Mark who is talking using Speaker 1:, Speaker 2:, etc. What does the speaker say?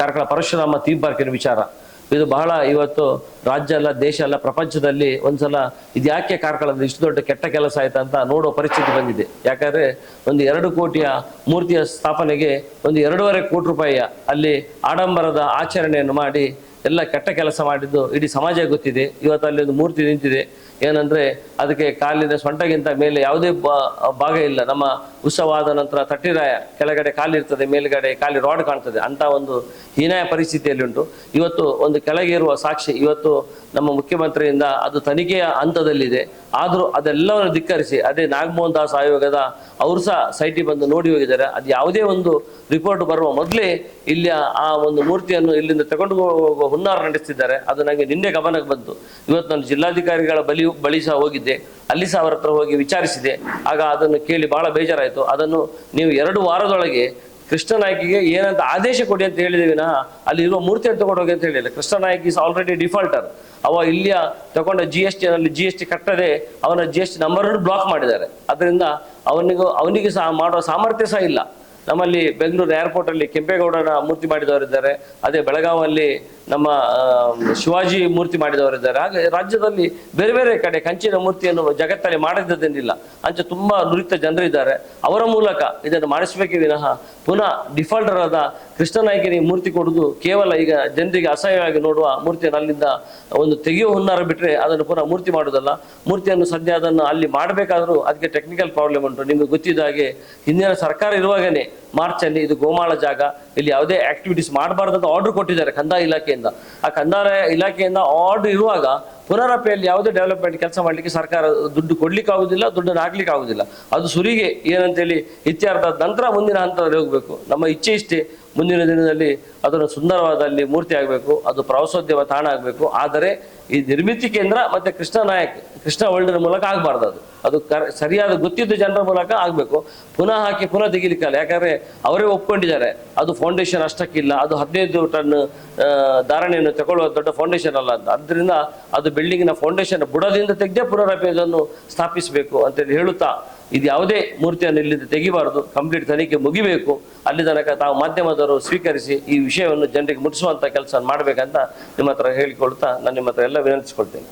Speaker 1: Karkala Parashurama theme ಪಾರ್ಕಿನ ವಿಚಾರ. ಇದು ಬಹಳ ಇವತ್ತು ರಾಜ್ಯ ಅಲ್ಲ, ದೇಶ ಅಲ್ಲ, ಪ್ರಪಂಚದಲ್ಲಿ ಒಂದ್ಸಲ ಇದು ಯಾಕೆ ಕಾರ್ಕಳದ ಇಷ್ಟು ದೊಡ್ಡ ಕೆಟ್ಟ ಕೆಲಸ ಆಯ್ತಾ ಅಂತ ನೋಡೋ ಪರಿಸ್ಥಿತಿ ಬಂದಿದೆ. ಯಾಕಂದ್ರೆ ಒಂದು ಎರಡು ಕೋಟಿಯ ಮೂರ್ತಿಯ ಸ್ಥಾಪನೆಗೆ ಒಂದು ಎರಡೂವರೆ ಕೋಟಿ ರೂಪಾಯಿಯ ಅಲ್ಲಿ ಆಡಂಬರದ ಆಚರಣೆಯನ್ನು ಮಾಡಿ ಎಲ್ಲ ಕೆಟ್ಟ ಕೆಲಸ ಮಾಡಿದ್ದು ಇಡೀ ಸಮಾಜ ಗೊತ್ತಿದೆ. ಇವತ್ತು ಅಲ್ಲಿ ಒಂದು ಮೂರ್ತಿ ನಿಂತಿದೆ. ಏನಂದ್ರೆ ಅದಕ್ಕೆ ಕಾಲಿನ ಸೊಂಟಗಿಂತ ಮೇಲೆ ಯಾವುದೇ ಭಾಗ ಇಲ್ಲ. ನಮ್ಮ ಉತ್ಸವ ಆದ ನಂತರ ತಟ್ಟಿರಾಯ ಕೆಳಗಡೆ ಕಾಲಿರ್ತದೆ, ಮೇಲುಗಡೆ ಕಾಲಿ ರಾಡ್ ಕಾಣ್ತದೆ. ಅಂತ ಒಂದು ಹೀನಾಯ ಪರಿಸ್ಥಿತಿಯಲ್ಲಿ ಉಂಟು. ಇವತ್ತು ಒಂದು ಕೆಳಗೆ ಇರುವ ಸಾಕ್ಷಿ, ಇವತ್ತು ನಮ್ಮ ಮುಖ್ಯಮಂತ್ರಿಯಿಂದ ಅದು ತನಿಖೆಯ ಹಂತದಲ್ಲಿದೆ. ಆದರೂ ಅದೆಲ್ಲವನ್ನು ಧಿಕ್ಕರಿಸಿ, ಅದೇ ನಾಗಮೋಹನ್ ದಾಸ್ ಆಯೋಗದ, ಅವರು ಸಹ ಸೈಟಿಗೆ ಬಂದು ನೋಡಿ ಹೋಗಿದ್ದಾರೆ. ಅದು ಯಾವುದೇ ಒಂದು ರಿಪೋರ್ಟ್ ಬರುವ ಮೊದಲೇ ಇಲ್ಲಿ ಆ ಒಂದು ಮೂರ್ತಿಯನ್ನು ಇಲ್ಲಿಂದ ತಗೊಂಡು ಹೋಗುವ ಹುನ್ನಾರ ನಡೆಸ್ತಿದ್ದಾರೆ. ಅದು ನನಗೆ ನಿನ್ನೆ ಗಮನಕ್ಕೆ ಬಂತು. ಇವತ್ತು ನಾನು ಜಿಲ್ಲಾಧಿಕಾರಿಗಳ ಬಳಿ ಬಳಿ ಸಹ ಹೋಗಿದ್ದೆ. ಅಲ್ಲಿ ಸಹ ಅವರ ಹತ್ರ ಹೋಗಿ ವಿಚಾರಿಸಿದೆ. ಆಗ ಅದನ್ನು ಕೇಳಿ ಬಹಳ ಬೇಜಾರಾಯಿತು. ಅದನ್ನು ನೀವು ಎರಡು ವಾರದೊಳಗೆ ಕೃಷ್ಣನಾಯಕಿಗೆ ಏನಂತ ಆದೇಶ ಕೊಡಿ ಅಂತ ಹೇಳಿದೀವಿ ನಾ ಅಲ್ಲಿ ಇರುವ ಮೂರ್ತಿಯನ್ನು ತಗೊಂಡು ಹೋಗಿ ಅಂತ ಹೇಳಿಲ್ಲ Krishna Naik is already defaulter ಅವ ಇಲ್ಲಿಯ ತಗೊಂಡ ಜಿ ಎಸ್ ಟಿ ನಲ್ಲಿ ಜಿ ಎಸ್ ಟಿ ಕಟ್ಟದೆ ಅವನ G S T number block ಮಾಡಿದ್ದಾರೆ. ಅದರಿಂದ ಅವನಿಗೂ, ಅವನಿಗೆ ಸಹ ಮಾಡುವ ಸಾಮರ್ಥ್ಯ ಸಹ ಇಲ್ಲ. ನಮ್ಮಲ್ಲಿ ಬೆಂಗಳೂರು ಏರ್ಪೋರ್ಟ್ ಅಲ್ಲಿ ಕೆಂಪೇಗೌಡನ ಮೂರ್ತಿ ಮಾಡಿದವರಿದ್ದಾರೆ. ಅದೇ ಬೆಳಗಾವಲ್ಲಿ ನಮ್ಮ ಶಿವಾಜಿ ಮೂರ್ತಿ ಮಾಡಿದವರಿದ್ದಾರೆ ಹಾಗೆ ರಾಜ್ಯದಲ್ಲಿ ಬೇರೆ ಬೇರೆ ಕಡೆ ಕಂಚಿನ ಮೂರ್ತಿಯನ್ನು ಜಗತ್ತಲ್ಲಿ ಮಾಡಿದ್ದೇನಿಲ್ಲ ಅಂಚೆ ತುಂಬಾ ನುರಿತ ಜನರಿದ್ದಾರೆ ಅವರ ಮೂಲಕ ಇದನ್ನು ಮಾಡಿಸಬೇಕೇ ವಿನಃ ಪುನಃ ಡಿಫಾಲ್ಟರ್ ಆದ ಕೃಷ್ಣನಾಯಕನಿಗೆ ಮೂರ್ತಿ ಕೊಡುದು ಕೇವಲ ಈಗ ಜನರಿಗೆ ಅಸಹ್ಯವಾಗಿ ನೋಡುವ ಮೂರ್ತಿಯನ್ನು ಅಲ್ಲಿಂದ ಒಂದು ತೆಗೆಯುವ ಹುನ್ನಾರ ಬಿಟ್ಟರೆ ಅದನ್ನು ಪುನಃ ಮೂರ್ತಿ ಮಾಡುವುದಲ್ಲ. ಮೂರ್ತಿಯನ್ನು ಸದ್ಯ ಅದನ್ನು ಅಲ್ಲಿ ಮಾಡಬೇಕಾದರೂ ಅದಕ್ಕೆ ಟೆಕ್ನಿಕಲ್ ಪ್ರಾಬ್ಲಮ್ ಉಂಟು. ನಿಮಗೆ ಗೊತ್ತಿದ್ದ ಹಾಗೆ ಹಿಂದಿನ ಸರ್ಕಾರ ಇರುವಾಗನೇ ಮಾರ್ಚ್ ಅಲ್ಲಿ ಇದು ಗೋಮಾಳ ಜಾಗ. ಇಲ್ಲಿ ಯಾವುದೇ ಆಕ್ಟಿವಿಟೀಸ್ ಮಾಡಬಾರ್ದು ಅಂತ ಆರ್ಡರ್ ಕೊಟ್ಟಿದ್ದಾರೆ ಕಂದಾಯ ಇಲಾಖೆಯಿಂದ. ಆ ಕಂದಾಯ ಇಲಾಖೆಯಿಂದ ಆರ್ಡರ್ ಇರುವಾಗ ಪುನರಪೆಯಲ್ಲಿ ಯಾವುದೇ ಡೆವಲಪ್ಮೆಂಟ್ ಕೆಲಸ ಮಾಡಲಿಕ್ಕೆ ಸರ್ಕಾರ ದುಡ್ಡು ಕೊಡ್ಲಿಕ್ಕೆ ಆಗುದಿಲ್ಲ, ದುಡ್ಡನ್ನು ಹಾಕ್ಲಿಕ್ಕೆ ಆಗುದಿಲ್ಲ. ಅದು ಸುರಿಗೆ ಏನಂತೇಳಿ ಇತ್ಯರ್ಥ ನಂತರ ಮುಂದಿನ ಹಂತದಲ್ಲಿ ಹೋಗಬೇಕು. ನಮ್ಮ ಇಚ್ಛೆ ಇಷ್ಟೇ, ಮುಂದಿನ ದಿನದಲ್ಲಿ ಅದನ್ನು ಸುಂದರವಾದಲ್ಲಿ ಮೂರ್ತಿ ಆಗಬೇಕು ಅದು ಪ್ರವಾಸೋದ್ಯಮ ತಾಣ ಆಗಬೇಕು. ಆದರೆ ಈ ನಿರ್ಮಿತಿ ಕೇಂದ್ರ ಮತ್ತೆ ಕೃಷ್ಣ ನಾಯಕ್, ಕೃಷ್ಣ ವರ್ಲ್ಡ್ನ ಮೂಲಕ ಆಗಬಾರ್ದು ಅದು. ಅದು ಸರಿಯಾದ ಗೊತ್ತಿದ್ದ ಜನರ ಮೂಲಕ ಆಗಬೇಕು. ಪುನಃ ಹಾಕಿ ಪುನಃ ತೆಗಿಲಿಕ್ಕಲ್ಲ. ಯಾಕಂದ್ರೆ ಅವರೇ ಒಪ್ಕೊಂಡಿದ್ದಾರೆ. ಅದು ಫೌಂಡೇಶನ್ ಅಷ್ಟಕ್ಕಿಲ್ಲ. ಅದು ಹದಿನೈದು ಟನ್ ಧಾರಣೆಯನ್ನು ತಗೊಳ್ಳುವ ದೊಡ್ಡ ಫೌಂಡೇಶನ್ ಅಲ್ಲ ಅಂತ. ಅದರಿಂದ ಅದು ಬಿಲ್ಡಿಂಗಿನ ಫೌಂಡೇಶನ್ ಬುಡದಿಂದ ತೆಗೆದೇ ಪುನರಪಿ ಅದನ್ನು ಸ್ಥಾಪಿಸಬೇಕು ಅಂತೇಳಿ ಹೇಳುತ್ತಾ, ಇದು ಯಾವುದೇ ಮೂರ್ತಿಯನ್ನು ಇಲ್ಲಿಂದ ತೆಗಿಬಾರದು. ಕಂಪ್ಲೀಟ್ ತನಿಖೆ ಮುಗಿಬೇಕು. ಅಲ್ಲಿ ತನಕ ತಾವು ಮಾಧ್ಯಮದವರು ಸ್ವೀಕರಿಸಿ ಈ ವಿಷಯವನ್ನು ಜನರಿಗೆ ಮುಟ್ಟಿಸುವಂಥ ಕೆಲಸ ಮಾಡಬೇಕಂತ ನಿಮ್ಮ ಹತ್ರ ಹೇಳಿಕೊಳ್ತಾ, ನಾನು ನಿಮ್ಮ ಹತ್ರ ಎಲ್ಲ ವಿನಂತಿಸ್ಕೊಳ್ತೇನೆ